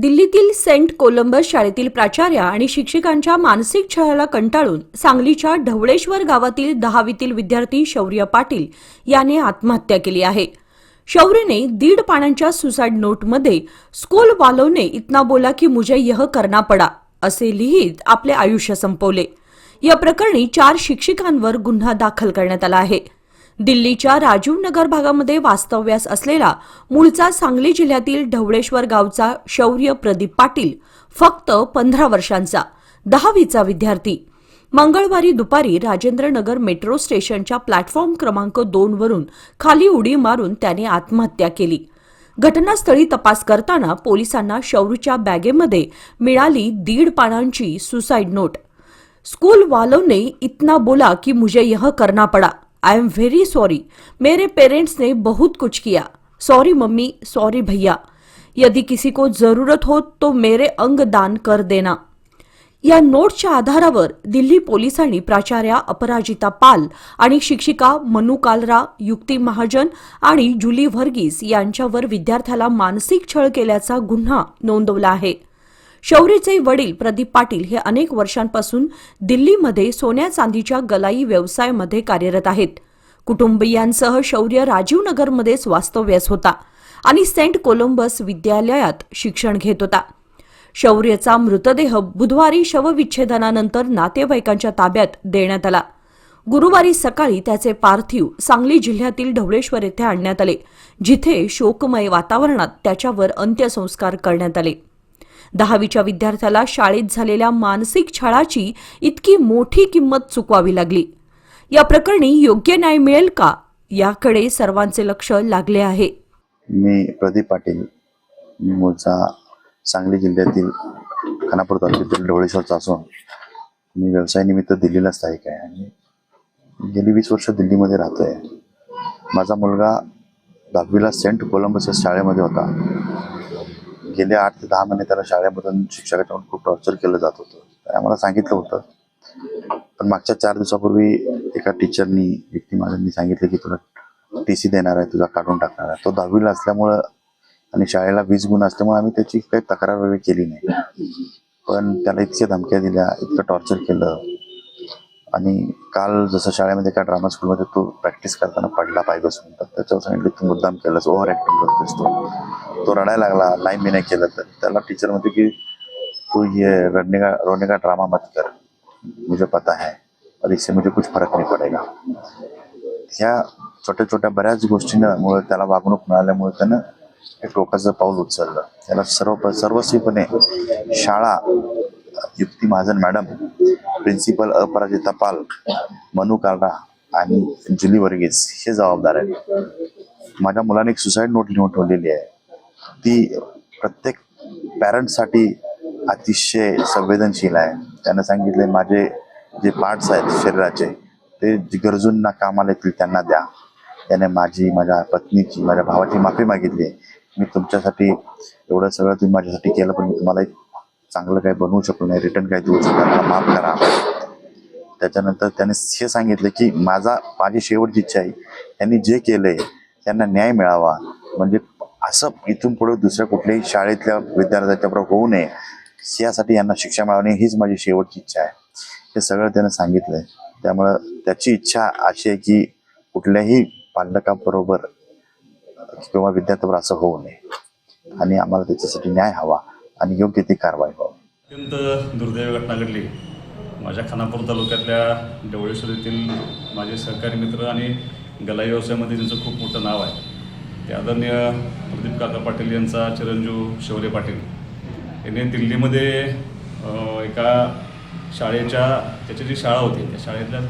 दिल्लीतील Saint Columbus शाळेतील प्राचार्या आणि शिक्षकांच्या मानसिक छळाला कंटाळून सांगलीच्या ढवळेश्वर गावातील दहावीतील विद्यार्थी शौर्य पाटील याने आत्महत्या केली आहे. शौर्यने दीड पानांच्या सुसाईड नोटमध्ये स्कूल वालोने इतना बोला की मुझे यह करना पडा असे लिहित आपले आयुष्य संपवले. या प्रकरणी चार शिक्षिकांवर गुन्हा दाखल करण्यात आला आहे. दिल्लीच्या राजीव नगर भागामध्ये वास्तव्यास असलेला मूळचा सांगली जिल्ह्यातील ढवळेश्वर गावचा शौर्य प्रदीप पाटील फक्त पंधरा वर्षांचा दहावीचा विद्यार्थी. मंगळवारी दुपारी राजेंद्रनगर मेट्रो स्टेशनच्या प्लॅटफॉर्म क्रमांक दोन वरून खाली उडी मारून त्याने आत्महत्या केली. घटनास्थळी तपास करताना पोलिसांना शौर्यच्या बॅगेमध्ये मिळाली दीड पानांची सुसाईड नोट. स्कूल वालों ने इतना बोला की मुझे यह करना पड़ा. आई एम वेरी सॉरी मेरे पेरेंट्स ने बहुत कुछ किया. Sorry mummy. सॉरी भैया. यदि किसी को जरूरत हो तो मेरे अंग दान कर देना. या नोटच्या आधारावर दिल्ली पोलिसांनी प्राचार्या अपराजिता पाल आणि शिक्षिका मनु कालरा युक्ती महाजन आणि जुली व्हर्गीस यांच्यावर विद्यार्थ्याला मानसिक छळ केल्याचा गुन्हा नोंदवला आहे. शौर्यचे वडील प्रदीप पाटील हे अनेक वर्षांपासून दिल्लीमध्ये सोन्या चांदीच्या गलाई व्यवसायामध्ये कार्यरत आहेत. कुटुंबियांसह शौर्य राजीवनगरमध्येच वास्तव्यास होता आणि सेंट कोलंबस विद्यालयात शिक्षण घेत होता. शौर्यचा मृतदेह बुधवारी शवविच्छेदनानंतर नातेवाईकांच्या ताब्यात देण्यात आला. गुरुवारी सकाळी त्याचे पार्थिव सांगली जिल्ह्यातील ढवळेश्वर येथे आणण्यात आले जिथे शोकमय वातावरणात त्याच्यावर अंत्यसंस्कार करण्यात आले. दहावीच्या विद्यार्थ्याला शाळेत झालेल्या मानसिक छळाची इतकी मोठी किंमत चुकवावी लागली. या प्रकरणी योग्य न्याय मिळेल का? याकडे सर्वांचे लक्ष लागले आहे. मी प्रदीप पाटील मूळचा सांगली जिल्ह्यातील खानापूर तालुक्यातील ढवळेश्वरचा असून मी व्यवसायानिमित्त दिल्लीला स्थायिक आहे आणि गेली वीस वर्ष दिल्लीमध्ये राहतोय. माझा मुलगा दहावीला सेंट कोलंबस शाळेमध्ये होता. गेले आठ ते दहा महिने त्याला शाळेमधून शिक्षकाकडून खूप टॉर्चर केलं जात होतं. त्याने आम्हाला सांगितलं होतं. पण मागच्या चार दिवसापूर्वी एका टीचरनी व्यक्ती माझ्यांनी सांगितलं की तुला टी सी देणार आहे तुझा काढून टाकणार आहे. तो दहावीला असल्यामुळं आणि शाळेला वीस गुण असल्यामुळे आम्ही त्याची काही तक्रार वगैरे केली नाही. पण त्याला इतक्या धमक्या दिल्या इतकं टॉर्चर केलं. आणि काल जसं शाळेमध्ये एका ड्रामा स्कूलमध्ये तो प्रॅक्टिस करताना पडला पाहिजे बसून त्याच्यावर सांगितलं तू मुद्दाम केलंस ओव्हर ऍक्टिंग करतोस तो. तो रडायला लागला नाही मी नाही केलं तर. त्याला टीचर म्हणते की तू ये रडने का रोने का ड्रामा मत कर. मुझे पता है और इससे मुझे कुछ फरक नाही पडेगा. ह्या छोट्या छोट्या बऱ्याच गोष्टींमुळे त्याला वागणूक मिळाल्यामुळे त्यानं एक टोकाचं पाऊल उचललं. त्याला सर्व सर्वस्वीपणे शाळा युक्ती महाजन मॅडम प्रिन्सिपल अपराजिता पाल मनु कालरा आणि जुली वर्गीस हे जबाबदार आहेत. माझ्या मुलाने एक सुसाईड नोट लिहून ठेवलेली आहे. ती प्रत्येक पॅरेंटसाठी अतिशय संवेदनशील आहे. त्यानं सांगितले माझे जे पार्ट्स आहेत शरीराचे ते गरजूंना कामाला येतील त्यांना द्या. त्याने माझी माझ्या पत्नीची माझ्या भावाची माफी मागितली. मी तुमच्यासाठी एवढं सगळं तुम्ही माझ्यासाठी केलं पण मी तुम्हाला एक चांगलं काही बनवू शकलो नाही रिटर्न काही देऊ शकलो मला माफ करा. त्याच्यानंतर त्याने हे सांगितलं की माझा माझी शेवटची इच्छा आहे त्यांनी जे केलंय त्यांना न्याय मिळावा. म्हणजे असं इथून पुढे दुसऱ्या कुठल्याही शाळेतल्या विद्यार्थ्याच्या बरोबर होऊ नये यासाठी यांना शिक्षा मिळावी हीच माझी शेवटची इच्छा आहे. हे सगळं त्यानं सांगितलंय. त्यामुळं त्याची इच्छा अशी आहे की कुठल्याही पालकांबरोबर किंवा विद्यार्थ्यावर असं होऊ नये. आणि आम्हाला त्याच्यासाठी न्याय हवा आणि योग्य ती कारवाई व्हावी. अत्यंत दुर्दैवी घटना घडली. माझ्या खानापूर तालुक्यातल्या डवळेश्वर येथील माझे सहकारी मित्र आणि गलाई व्यवसायामध्ये त्यांचं खूप मोठं नाव आहे. ते आदरणीय प्रदीप काका पाटील यांचा चिरंजीव शौर्य पाटील. यांनी दिल्लीमध्ये एका शाळेच्या त्याची जी शाळा होती त्या शाळेतल्या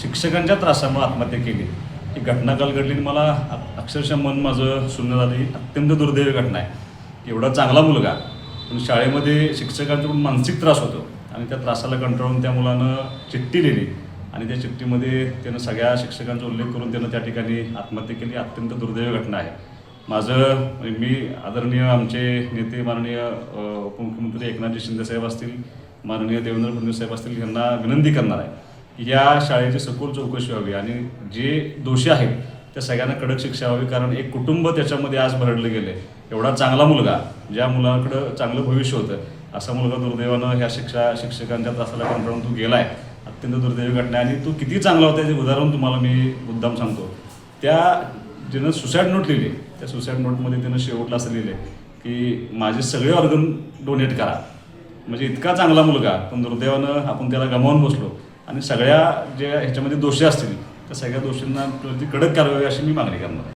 शिक्षकांच्या त्रासामुळे आत्महत्या केली. ही घटना काल घडली आणि मला अक्षरशः मन माझं शून्य झालं. ही अत्यंत दुर्दैवी घटना आहे. एवढा चांगला मुलगा पण शाळेमध्ये शिक्षकांकडून मानसिक त्रास होतो आणि त्या त्रासाला कंटाळून त्या मुलानं चिठ्ठी लिहिली. आणि त्या चिठ्ठीमध्ये त्यानं सगळ्या शिक्षकांचा उल्लेख करून त्यानं त्या ठिकाणी आत्महत्या केली. अत्यंत दुर्दैवी घटना आहे. माझं म्हणजे मी आदरणीय आमचे नेते माननीय उपमुख्यमंत्री एकनाथजी शिंदेसाहेब असतील माननीय देवेंद्र फडणवीस साहेब असतील यांना विनंती करणार आहे की या शाळेची सखोल चौकशी व्हावी आणि जे दोषी आहेत त्या सगळ्यांना कडक शिक्षा व्हावी. कारण एक कुटुंब त्याच्यामध्ये आज भरडलं गेलं. आहे एवढा चांगला मुलगा ज्या मुलाकडं चांगलं भविष्य होतं असा मुलगा दुर्दैवानं ह्या शिक्षा शिक्षकांच्या त्रासाला कंटाळून गेला आहे अत्यंत दुर्दैवी घटना आहे. आणि तो किती चांगला होता याचे उदाहरण तुम्हाला मी मुद्दाम सांगतो. त्या ज्यानं सुसाईड नोट लिहिली त्या सुसाईड नोटमध्ये त्यानं शेवटला असं लिहिलं की माझे सगळे ऑर्गन डोनेट करा. म्हणजे इतका चांगला मुलगा पण दुर्दैवानं आपण त्याला गमावून बसलो. आणि सगळ्या ज्या ह्याच्यामध्ये दोषी असतील त्या सगळ्या दोषींना कडक कारवाई अशी मी मागणी करणार आहे.